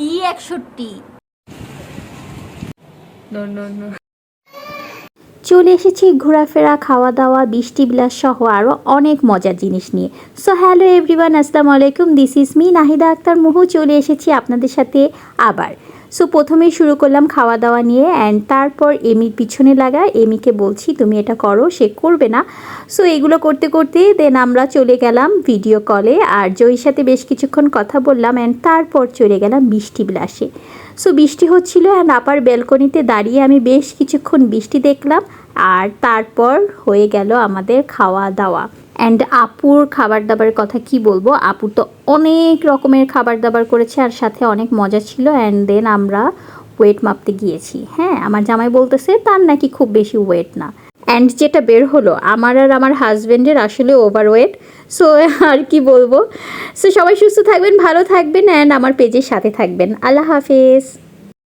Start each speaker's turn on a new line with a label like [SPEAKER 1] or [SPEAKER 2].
[SPEAKER 1] কি একষট্টি?
[SPEAKER 2] চলে এসেছি ঘোরাফেরা খাওয়া দাওয়া বৃষ্টি বিলাস সহ আরও অনেক মজার জিনিস নিয়ে। সো হ্যালো এভরিওয়ান আসসালামু আলাইকুম। This is me Nahida Akter মুহু। চলে এসেছি আপনাদের সাথে আবার। সো প্রথমেই শুরু করলাম খাওয়া দাওয়া নিয়ে অ্যান্ড তারপর এমির পিছনে লাগা। এমিকে বলছি, তুমি এটা করো, সে করবে না। সো এগুলো করতে করতে দেন আমরা চলে গেলাম ভিডিও কলে আর জয়ীর সাথে বেশ কিছুক্ষণ কথা বললাম অ্যান্ড তারপর চলে গেলাম বৃষ্টি বিলাসে সো বৃষ্টি হচ্ছিল অ্যান্ড আপার ব্যালকনিতে দাঁড়িয়ে আমি বেশ কিছুক্ষণ বৃষ্টি দেখলাম আর তারপর হয়ে গেল আমাদের খাওয়া দাওয়া অ্যান্ড আপুর খাবার দাবারের কথা কি বলব? আপুর তো অনেক রকমের খাবার দাবার করেছে আর সাথে অনেক মজা ছিল অ্যান্ড দেন আমরা ওয়েট মাপতে গিয়েছি। হ্যাঁ আমার জামাই বলতেছে, তার নাকি খুব বেশি ওয়েট না। অ্যান্ড যেটা বের হলো, আমার আর আমার হাজব্যান্ডের আসলে ওভারওয়েট সো আর কি বলব? সো সবাই সুস্থ থাকবেন, ভালো থাকবেন অ্যান্ড আমার পেজের সাথে থাকবেন। আল্লাহ হাফেজ।